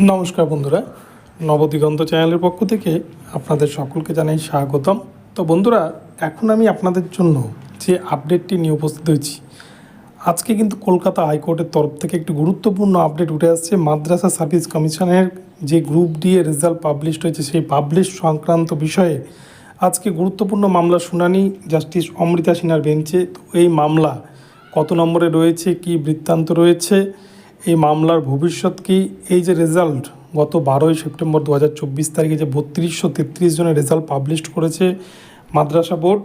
নমস্কার বন্ধুরা, নবদিগন্ত চ্যানেলের পক্ষ থেকে আপনাদের সকলকে জানাই স্বাগতম। তো বন্ধুরা, এখন আমি আপনাদের জন্য যে আপডেটটি নিয়ে উপস্থিত হয়েছি, আজকে কিন্তু কলকাতা হাইকোর্টের তরফ থেকে একটি গুরুত্বপূর্ণ আপডেট উঠে আসছে। মাদ্রাসা সার্ভিস কমিশনের যে গ্রুপ ডি এর রেজাল্ট পাবলিশড হয়েছে, সেই পাবলিশ সংক্রান্ত বিষয়ে আজকে গুরুত্বপূর্ণ মামলা শুনানি জাস্টিস অমৃতা সিনহার বেঞ্চে। তো এই মামলা কত নম্বরে রয়েছে, কি বৃত্তান্ত রয়েছে এই মামলার ভবিষ্যৎ কি? এই যে রেজাল্ট গত বারোই সেপ্টেম্বর দু হাজার চব্বিশ তারিখে যে বত্রিশশো তেত্রিশ জনের রেজাল্ট পাবলিশ করেছে মাদ্রাসা বোর্ড,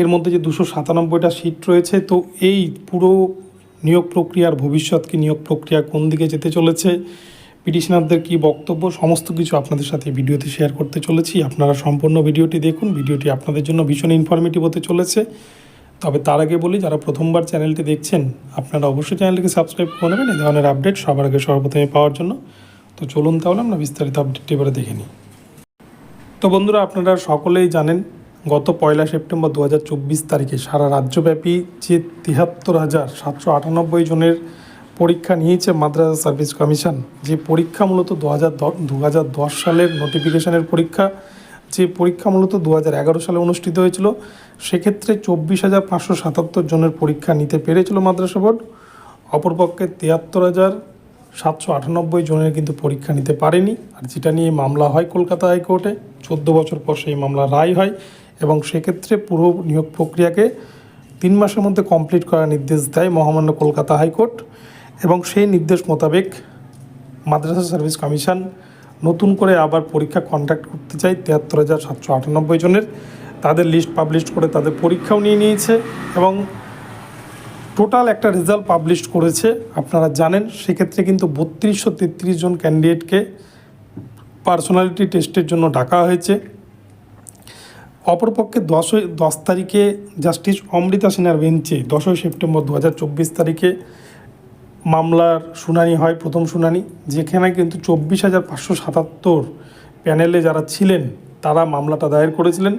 এর মধ্যে যে দুশো সাতানব্বইটা সিট রয়েছে, তো এই পুরো নিয়োগ প্রক্রিয়ার ভবিষ্যৎ কি? নিয়োগ প্রক্রিয়া কোন দিকে যেতে চলেছে? পিটিশনারদের কী বক্তব্য? সমস্ত কিছু আপনাদের সাথে ভিডিওতে শেয়ার করতে চলেছি। আপনারা সম্পূর্ণ ভিডিওটি দেখুন। ভিডিওটি আপনাদের জন্য ভীষণ ইনফরমেটিভ হতে চলেছে। তবে তার আগে বলি, যারা প্রথমবার চ্যানেলটি দেখছেন, আপনারা অবশ্যই চ্যানেলটিকে সাবস্ক্রাইব করে নেবেন। এই ধরনের আপডেট সবার আগে সর্বপ্রথমে পাওয়ার জন্য। তো চলুন তাহলে আমরা বিস্তারিত আপডেটটি এবারে দেখে নিই। তো বন্ধুরা, আপনারা সকলেই জানেন, গত পয়লা সেপ্টেম্বর দু হাজার চব্বিশ তারিখে সারা রাজ্যব্যাপী যে তিয়াত্তর হাজার সাতশো আটানব্বই জনের পরীক্ষা নিয়েছে মাদ্রাসা সার্ভিস কমিশন, যে পরীক্ষা মূলত দু হাজার সালের নোটিফিকেশনের পরীক্ষা। যে পরীক্ষা মূলত দু হাজার এগারো সালে অনুষ্ঠিত হয়েছিল, সেক্ষেত্রে চব্বিশ হাজার পাঁচশো সাতাত্তর জনের পরীক্ষা নিতে পেরেছিল মাদ্রাসা বোর্ড। অপরপক্ষে তিয়াত্তর হাজার সাতশো আটানব্বই জনের কিন্তু পরীক্ষা নিতে পারেনি, আর যেটা নিয়ে মামলা হয় কলকাতা হাইকোর্টে, চোদ্দ বছর পর সেই মামলা রায় হয় এবং সেক্ষেত্রে পুরো নিয়োগ প্রক্রিয়াকে তিন মাসের মধ্যে কমপ্লিট করার নির্দেশ দেয় মহামান্য কলকাতা হাইকোর্ট এবং সেই নির্দেশ মোতাবেক মাদ্রাসা সার্ভিস কমিশন নতুন করে আবার পরীক্ষা কন্ডাক্ট করতে চাই তিয়াত্তর হাজার সাতশো আটানব্বই জনের। তাদের লিস্ট পাবলিশ করে তাদের পরীক্ষাও নিয়ে নিয়েছে এবং টোটাল একটা রেজাল্ট পাবলিশ করেছে। আপনারা জানেন, সেক্ষেত্রে কিন্তু বত্রিশশো তেত্রিশ জন ক্যান্ডিডেটকে পার্সোনালিটি টেস্টের জন্য ডাকা হয়েছে। অপরপক্ষে দশই, দশ তারিখে জাস্টিস অমৃতা সিনহার বেঞ্চে দশই সেপ্টেম্বর দু হাজার চব্বিশ তারিখে মামলার শুনানি হয়, প্রথম শুনানি। যেখানে কিন্তু চব্বিশ হাজার পাঁচশো সাতাত্তর প্যানেলে যারা ছিলেন, তারা মামলাটা দায়ের করেছিলেন।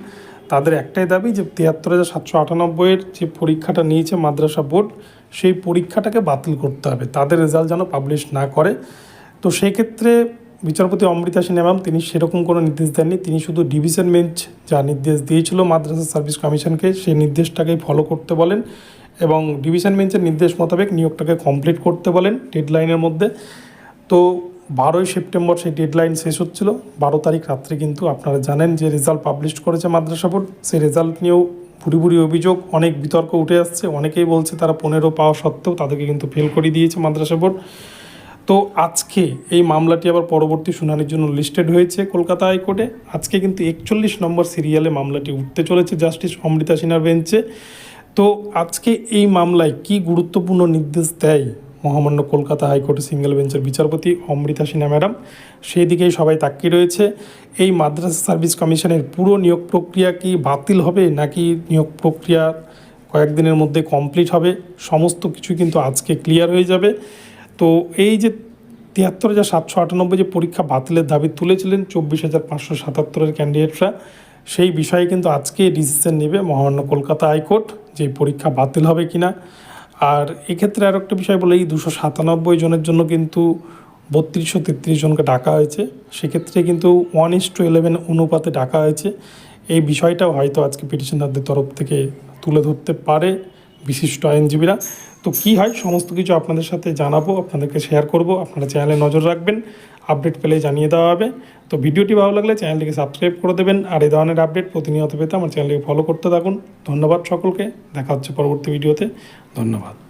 তাদের একটাই দাবি যে তিয়াত্তর হাজার সাতশো আটানব্বইয়ের যে পরীক্ষাটা নিয়েছে মাদ্রাসা বোর্ড, সেই পরীক্ষাটাকে বাতিল করতে হবে। তাদের রেজাল্ট যেন পাবলিশ না করে। তো সেই ক্ষেত্রে বিচারপতি অমৃতা সিনহা ম্যাম, তিনি সেরকম কোনো নির্দেশ দেননি। তিনি শুধু ডিভিশন বেঞ্চ যা নির্দেশ দিয়েছিল মাদ্রাসা সার্ভিস কমিশনকে, সেই নির্দেশটাকেই ফলো করতে বলেন। এবং ডিভিশন বেঞ্চের নির্দেশ মোতাবেক নিয়োগটাকে কমপ্লিট করতে বলেন ডেডলাইনের মধ্যে। তো বারোই সেপ্টেম্বর সেই ডেডলাইন শেষ হচ্ছিল। বারো তারিখ রাত্রে কিন্তু আপনারা জানেন যে রেজাল্ট পাবলিশ করেছে মাদ্রাসা বোর্ড। সেই রেজাল্ট নিয়েও ভুরি অভিযোগ, অনেক বিতর্ক উঠে আসছে। অনেকেই বলছে তারা পনেরো পাওয়া সত্ত্বেও তাদেরকে কিন্তু ফেল করে দিয়েছে মাদ্রাসা বোর্ড। তো আজকে এই মামলাটি আবার পরবর্তী শুনানির জন্য লিস্টেড হয়েছে কলকাতা হাইকোর্টে। আজকে কিন্তু একচল্লিশ নম্বর সিরিয়ালে মামলাটি উঠতে চলেছে। জাস্টিস অমৃতা সিনহার বেঞ্চে। তো আজকে এই মামলায় কি গুরুত্বপূর্ণ নির্দেশ দেয় মহামান্য কলকাতা হাইকোর্টের সিঙ্গেল বেঞ্চের বিচারপতি অমৃতা সিনহা ম্যাডাম? সেই দিকেই সবাই তাকিয়ে রয়েছে। এই মাদ্রাসা সার্ভিস কমিশনের পুরো নিয়োগ প্রক্রিয়া কি বাতিল হবে নাকি নিয়োগ প্রক্রিয়া কয়েকদিনের মধ্যে কমপ্লিট হবে? সমস্ত কিছু কিন্তু আজকে ক্লিয়ার হয়ে যাবে। তো এই যে তিয়াত্তর হাজার সাতশো আটানব্বই যে পরীক্ষা বাতিলের দাবি তুলেছিলেন, চব্বিশ হাজার পাঁচশো সাতাত্তরের ক্যান্ডিডেটরা সেই বিষয়ে কিন্তু আজকে ডিসিশন নেবে মহামান্য কলকাতা হাইকোর্ট যে পরীক্ষা বাতিল হবে কিনা। আর এক্ষেত্রে আর একটা বিষয় বলে, এই দুশো সাতানব্বই জনের জন্য কিন্তু বত্রিশশো তেত্রিশ জনকে ডাকা হয়েছে। সেক্ষেত্রে কিন্তু ওয়ান ইস টু ইলেভেন অনুপাতে ডাকা হয়েছে। এই বিষয়টাও হয়তো আজকে পিটিশনারদের তরফ থেকে তুলে ধরতে পারে বিশিষ্ট আইনজীবীরা। তো কি হয়, সমস্ত কিছু আপনাদের সাথে জানাব, আপনাদেরকে শেয়ার করব। আপনারা চ্যানেলে নজর রাখবেন। আপডেট পেলে জানিয়ে দেওয়া হবে। তো ভিডিওটি ভালো লাগলে চ্যানেলটিকে সাবস্ক্রাইব করে দেবেন আর এই ধরনের আপডেট প্রতিনিয়ত পেতে আমার চ্যানেলটিকে ফলো করতে থাকুন। ধন্যবাদ সকলকে। দেখা হচ্ছে পরবর্তী ভিডিওতে। ধন্যবাদ।